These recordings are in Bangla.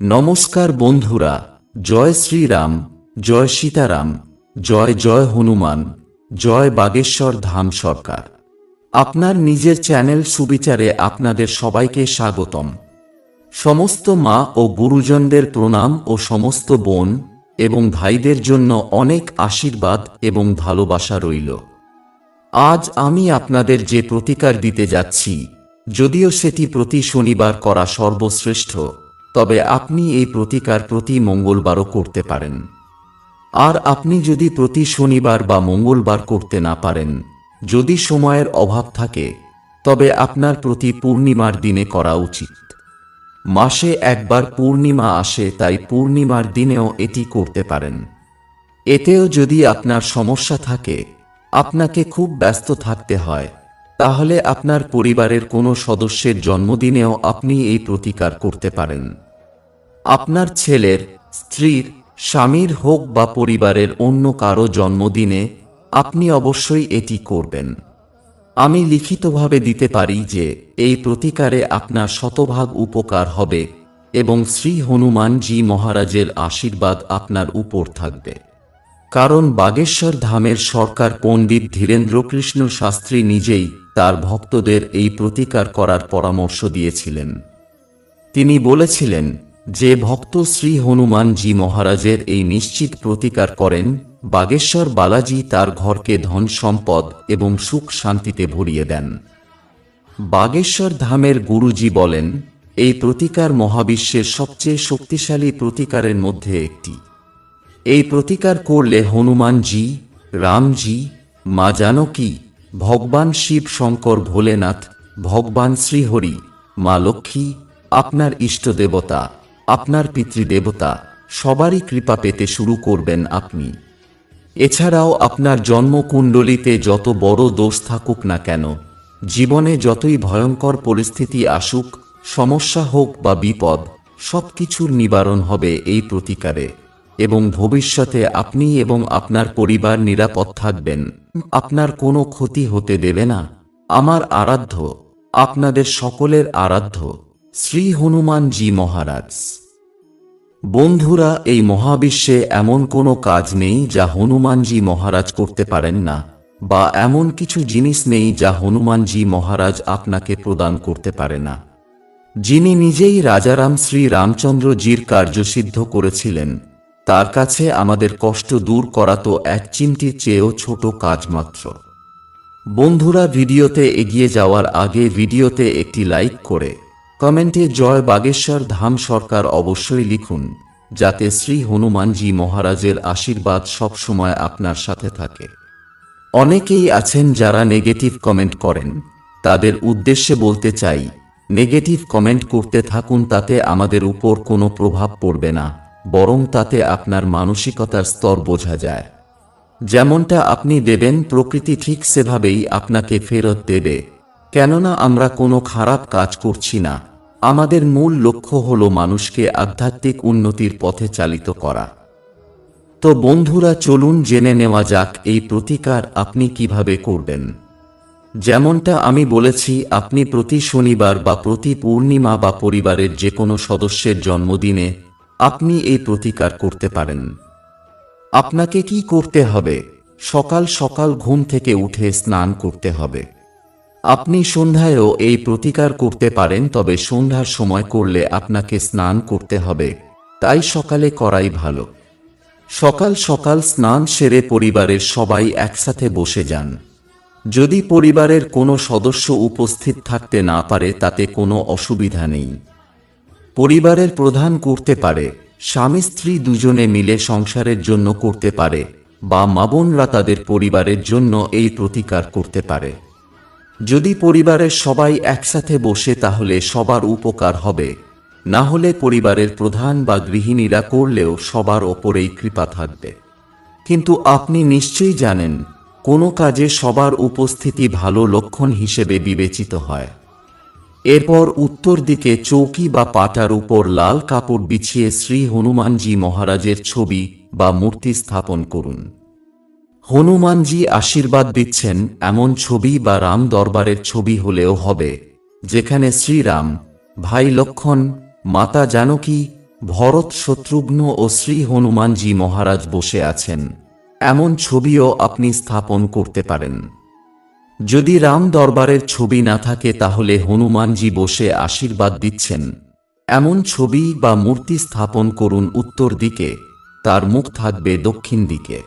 নমস্কার বন্ধুরা, জয় শ্রীরাম, জয় সীতারাম, জয় জয় হনুমান, জয় বাগেশ্বর ধাম সরকার। আপনার নিজের চ্যানেল সুবিচারে আপনাদের সবাইকে স্বাগতম। সমস্ত মা ও গুরুজনদের প্রণাম ও সমস্ত বোন এবং ভাইদের জন্য অনেক আশীর্বাদ এবং ভালোবাসা রইল। আজ আমি আপনাদের যে প্রতিকার দিতে যাচ্ছি, যদিও সেটি প্রতি শনিবার করা সর্বশ্রেষ্ঠ তবে আপনি এই প্রতিকার প্রতি মঙ্গলবারও করতে পারেন। আর আপনি যদি প্রতি শনিবার বা মঙ্গলবার করতে না পারেন, যদি সময়ের অভাব থাকে, তবে আপনার প্রতি পূর্ণিমার দিনে করা উচিত। মাসে একবার পূর্ণিমা আসে, তাই পূর্ণিমার দিনেও এটি করতে পারেন। এতেও যদি আপনার সমস্যা থাকে, আপনাকে খুব ব্যস্ত থাকতে হয়, তাহলে আপনার পরিবারের কোনো সদস্যের জন্মদিনেও আপনি এই প্রতিকার করতে পারেন। আপনার ছেলের স্ত্রীর, স্বামীর হোক বা পরিবারের অন্য কারও জন্মদিনে, আপনি অবশ্যই এটি করবেন। আমি লিখিতভাবে দিতে পারি যে, এই প্রতিকারে আপনার শতভাগ উপকার হবে এবং শ্রী হনুমানজি মহারাজের আশীর্বাদ আপনার উপর থাকবে। কারণ বাগেশ্বর ধামের সরকার পণ্ডিত ধীরেন্দ্রকৃষ্ণ শাস্ত্রী নিজেই তার ভক্তদের এই প্রতিকার করার পরামর্শ দিয়েছিলেন। তিনি বলেছিলেন যে ভক্ত শ্রী হনুমানজি মহারাজের এই নিশ্চিত প্রতিকার করেন, বাগেশ্বর বালাজি তার ঘরকে ধন সম্পদ এবং সুখ শান্তিতে ভরিয়ে দেন। বাগেশ্বর ধামের গুরুজি বলেন, এই প্রতিকার মহাবিশ্বের সবচেয়ে শক্তিশালী প্রতিকারের মধ্যে একটি। এই প্রতিকার করলে হনুমানজি, রামজি, মা জানকী, ভগবান শিব শঙ্কর ভোলেনাথ, ভগবান শ্রীহরি, মা লক্ষ্মী, আপনার ইষ্ট দেবতা আপনার পিতৃদেবতা সবারই কৃপা পেতে শুরু করবেন আপনি। এছাড়াও আপনার জন্মকুণ্ডলিতে যত বড় দোষ থাকুক না কেন, জীবনে যতই ভয়ঙ্কর পরিস্থিতি আসুক, সমস্যা হোক বা বিপদ সব কিছুর নিবারণ হবে এই প্রতিকারে এবং ভবিষ্যতে আপনি এবং আপনার পরিবার নিরাপদ থাকবেন। আপনার কোনো ক্ষতি হতে দেবে না। আমার আরাধ্য, আপনাদের সকলের আরাধ্য। শ্রী হনুমানজি মহারাজ। বন্ধুরা, এই মহাবিশ্বে এমন কোনো কাজ নেই যা হনুমানজি মহারাজ করতে পারেন না, বা এমন কিছু জিনিস নেই যা হনুমানজি মহারাজ আপনাকে প্রদান করতে পারে না। যিনি নিজেই রাজারাম শ্রী রামচন্দ্রজির কার্যসিদ্ধ করেছিলেন, তার কাছে আমাদের কষ্ট দূর করা তো এক চিমটির চেয়েও ছোট কাজ মাত্র। বন্ধুরা, ভিডিওতে এগিয়ে যাওয়ার আগে ভিডিওতে একটি লাইক করে কমেন্টে জয় বাগেশ্বর ধাম সরকার অবশ্যই লিখুন, যাতে শ্রী হনুমানজি মহারাজের আশীর্বাদ সবসময় আপনার সাথে থাকে। অনেকেই আছেন যারা নেগেটিভ কমেন্ট করেন। তাদের উদ্দেশ্যে বলতে চাই, নেগেটিভ কমেন্ট করতে থাকুন তাতে আমাদের উপর কোনো প্রভাব পড়বে না, বরং তাতে আপনার মানসিকতার স্তর বোঝা যায়। যেমনটা আপনি দেবেন, প্রকৃতি ঠিক সেভাবেই আপনাকে ফেরত দেবে। কেননা আমরা কোনো খারাপ কাজ করছি না। আমাদের মূল লক্ষ্য হল মানুষকে আধ্যাত্মিক উন্নতির পথে চালিত করা। তো বন্ধুরা, চলুন জেনে নেওয়া যাক এই প্রতিকার আপনি কীভাবে করবেন। যেমনটা আমি বলেছি, আপনি প্রতি শনিবার বা প্রতি পূর্ণিমা বা পরিবারের যে কোনো সদস্যের জন্মদিনে আপনি এই প্রতিকার করতে পারেন। আপনাকে কি করতে হবে? সকাল সকাল ঘুম থেকে উঠে স্নান করতে হবে। আপনি সন্ধ্যায়ও এই প্রতিকার করতে পারেন, তবে সন্ধ্যার সময় করলে আপনাকে স্নান করতে হবে। তাই সকালে করাই ভালো। সকাল সকাল স্নান সেরে পরিবারের সবাই একসাথে বসে যান। যদি পরিবারের কোনো সদস্য উপস্থিত থাকতে না পারে, তাতে কোনো অসুবিধা নেই। পরিবারের প্রধান করতে পারে। স্বামী স্ত্রী দুজনে মিলে সংসারের জন্য করতে পারে, বা মাবনরা তাদের পরিবারের জন্য এই প্রতিকার করতে পারে। যদি পরিবারের সবাই একসাথে বসে তাহলে সবার উপকার হবে। না হলে পরিবারের প্রধান বা গৃহিণীরা করলেও সবার ওপরেই কৃপা থাকবে। কিন্তু আপনি নিশ্চয়ই জানেন, কোনো কাজে সবার উপস্থিতি ভালো লক্ষণ হিসেবে বিবেচিত হয়। এরপর উত্তর দিকে চৌকি বা পাটার উপর লাল কাপড় বিছিয়ে শ্রী হনুমানজি মহারাজের ছবি বা মূর্তি স্থাপন করুন। হনুমানজি আশীর্বাদ দিচ্ছেন এমন ছবি বা রাম দরবারের ছবি হলেও হবে, যেখানে শ্রীরাম, ভাই লক্ষণ, মাতা জানকী, ভরত শত্রুঘ্ন ও শ্রী হনুমানজি মহারাজ বসে আছেন। এমন ছবিও আপনি স্থাপন করতে পারেন। যদি রাম দরবারের ছবি না থাকে তাহলে হনুমানজি বসে আশীর্বাদ দিচ্ছেন। এমন ছবি বা মূর্তি স্থাপন করুন উত্তর দিকে, তার মুখ থাকবে দক্ষিণ দিকে।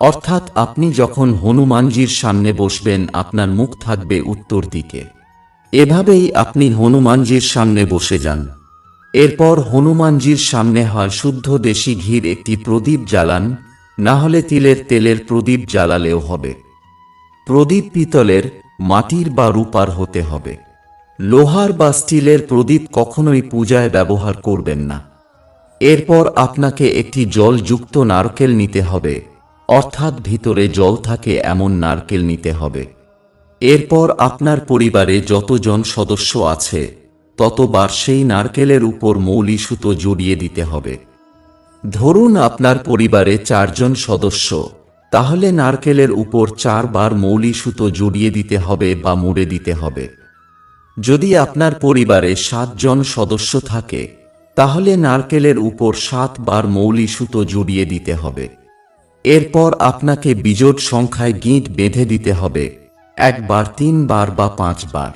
অর্থাৎ আপনি যখন হনুমানজির সামনে বসবেন, আপনার মুখ থাকবে উত্তর দিকে। এভাবেই আপনি হনুমানজির সামনে বসে যান। এরপর হনুমানজির সামনে হয় শুদ্ধ দেশি ঘির একটি প্রদীপ জ্বালান, না হলে তিলের তেলের প্রদীপ জ্বালালেও হবে। প্রদীপ পিতলের মাটির বা রূপার হতে হবে। লোহার বা স্টিলের প্রদীপ কখনোই পূজায় ব্যবহার করবেন না। এরপর আপনাকে একটি জলযুক্ত নারকেল নিতে হবে। অর্থাৎ ভিতরে জল থাকে এমন নারকেল নিতে হবে। এরপর আপনার পরিবারে যতজন সদস্য আছে, ততবার সেই নারকেলের উপর মৌলি সুতো জড়িয়ে দিতে হবে। ধরুন আপনার পরিবারে চারজন সদস্য, তাহলে নারকেলের উপর চারবার মৌলি সুতো জড়িয়ে দিতে হবে বা মুড়ে দিতে হবে। যদি আপনার পরিবারে সাতজন সদস্য থাকে, তাহলে নারকেলের উপর সাতবার মৌলি সুতো জড়িয়ে দিতে হবে। এরপর আপনাকে বিজোট সংখ্যায় গিঁট বেঁধে দিতে হবে। একবার, তিনবার বা পাঁচবার।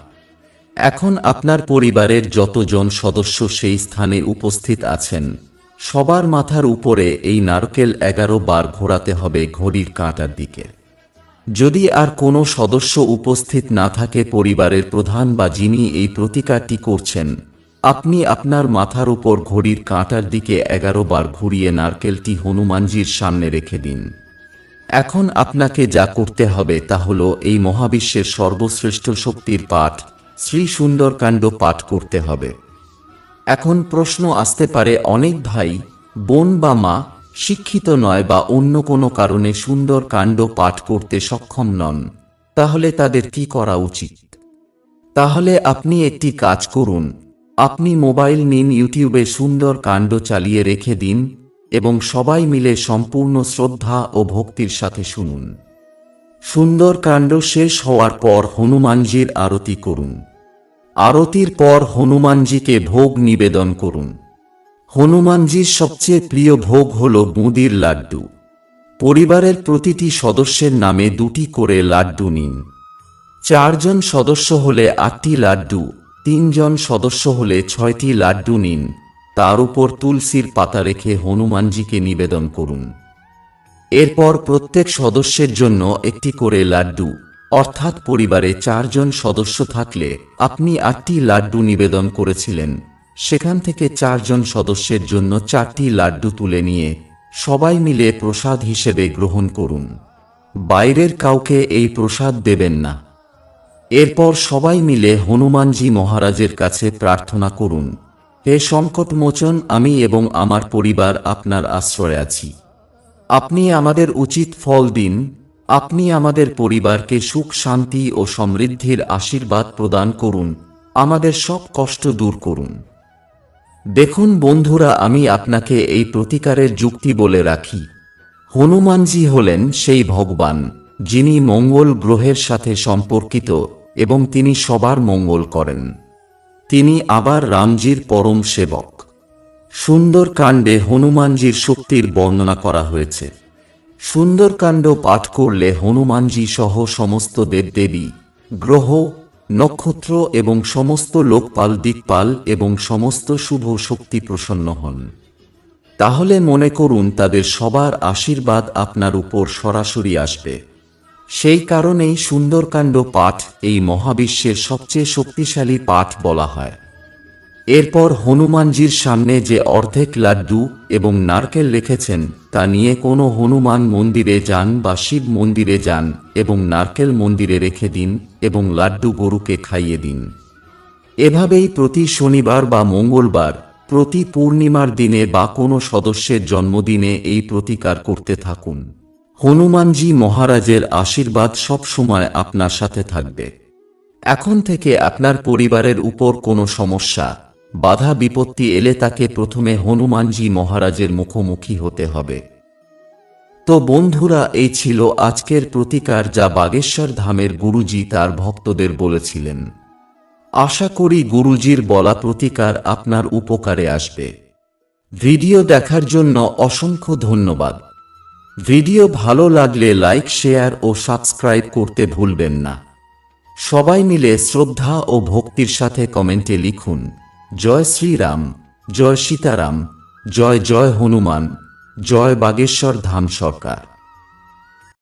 এখন আপনার পরিবারের যতজন সদস্য সেই স্থানে উপস্থিত আছেন, সবার মাথার উপরে এই নারকেল এগারো বার ঘোরাতে হবে ঘড়ির কাঁটার দিকে। যদি আর কোনো সদস্য উপস্থিত না থাকে পরিবারের প্রধান বা যিনি এই প্রতিকারটি করছেন আপনি আপনার মাথার উপর ঘড়ির কাঁটার দিকে এগারো বার ঘুরিয়ে নারকেলটি হনুমানজির সামনে রেখে দিন। এখন আপনাকে যা করতে হবে তা হল এই মহাবিশ্বের সর্বশ্রেষ্ঠ শক্তির পাঠ, শ্রী সুন্দরকাণ্ড পাঠ করতে হবে। এখন প্রশ্ন আসতে পারে, অনেক ভাই, বোন বা মা, শিক্ষিত নয় বা অন্য কোনো কারণে সুন্দর কাণ্ড পাঠ করতে সক্ষম নন, তাহলে তাদের কি করা উচিত? তাহলে আপনি একটি কাজ করুন আপনি মোবাইল নিন ইউটিউবে সুন্দর কাণ্ড চালিয়ে রেখে দিন, এবং সবাই মিলে সম্পূর্ণ শ্রদ্ধা ও ভক্তির সাথে শুনুন। সুন্দর কাণ্ড শেষ হওয়ার পর হনুমানজির আরতি করুন। আরতির পর হনুমানজিকে ভোগ নিবেদন করুন। হনুমানজির সবচেয়ে প্রিয় ভোগ হল বুঁদির লাড্ডু। পরিবারের প্রতিটি সদস্যের নামে দুটি করে লাড্ডু নিন। চারজন সদস্য হলে আটটি লাড্ডু তিনজন সদস্য হলে ছয়টি লাড্ডু নিন। তার উপর তুলসীর পাতা রেখে হনুমানজিকে নিবেদন করুন। এরপর প্রত্যেক সদস্যের জন্য একটি করে লাড্ডু। অর্থাৎ পরিবারে চারজন সদস্য থাকলে আপনি আটটি লাড্ডু নিবেদন করেছিলেন। সেখান থেকে চারজন সদস্যের জন্য চারটি লাড্ডু তুলে নিয়ে সবাই মিলে প্রসাদ হিসেবে গ্রহণ করুন। বাইরের কাউকে এই প্রসাদ দেবেন না। এরপর সবাই মিলে হনুমানজি মহারাজের কাছে প্রার্থনা করুন, হে সংকটমোচন, আমি এবং আমার পরিবার আপনার আশ্রয়ে আছি। আপনি আমাদের উচিত ফল দিন, আপনি আমাদের পরিবারকে সুখ, শান্তি ও সমৃদ্ধির আশীর্বাদ প্রদান করুন, আমাদের সব কষ্ট দূর করুন। দেখুন বন্ধুরা, আমি আপনাকে এই প্রতিকারের যুক্তি বলে রাখি। হনুমানজি হলেন সেই ভগবান, যিনি মঙ্গল গ্রহের সাথে সম্পর্কিত। এবং তিনি সবার মঙ্গল করেন। তিনি আবার রামজির পরম সেবক। সুন্দরকাণ্ডে হনুমানজির শক্তির বর্ণনা করা হয়েছে। সুন্দরকাণ্ড পাঠ করলে হনুমানজি সহ সমস্ত দেবদেবী, গ্রহ, নক্ষত্র এবং সমস্ত লোকপাল দিকপাল এবং সমস্ত শুভ শক্তি প্রসন্ন হন। তাহলে মনে করুন তাদের সবার আশীর্বাদ আপনার উপর সরাসরি আসবে। সেই কারণেই সুন্দরকাণ্ড পাঠ এই মহাবিশ্বের সবচেয়ে শক্তিশালী পাঠ বলা হয়। এরপর হনুমানজির সামনে যে অর্ধেক লাড্ডু এবং নারকেল রেখেছেন, তা নিয়ে কোনো হনুমান মন্দিরে যান বা শিব মন্দিরে যান এবং নারকেল মন্দিরে রেখে দিন এবং লাড্ডু গরুকে খাইয়ে দিন। এভাবেই প্রতি শনিবার বা মঙ্গলবার, প্রতি পূর্ণিমার দিনে বা কোনো সদস্যের জন্মদিনে এই প্রতিকার করতে থাকুন। হনুমানজি মহারাজের আশীর্বাদ সব সময় আপনার সাথে থাকবে। এখন থেকে আপনার পরিবারের উপর কোনো সমস্যা, বাধা বিপত্তি এলে তাকে প্রথমে হনুমানজি মহারাজের মুখোমুখি হতে হবে। তো বন্ধুরা, এই ছিল আজকের প্রতিকার যা বাগেশ্বর ধামের গুরুজি তার ভক্তদের বলেছিলেন। আশা করি গুরুজির বলা প্রতিকার আপনার উপকারে আসবে। ভিডিও দেখার জন্য অসংখ্য ধন্যবাদ। ভিডিও ভালো লাগলে লাইক, শেয়ার ও সাবস্ক্রাইব করতে ভুলবেন না। সবাই মিলে শ্রদ্ধা ও ভক্তির সাথে কমেন্টে লিখুন, জয় শ্রীরাম, জয় সীতারাম, জয় জয় হনুমান, জয় বাগেশ্বর ধাম সরকার।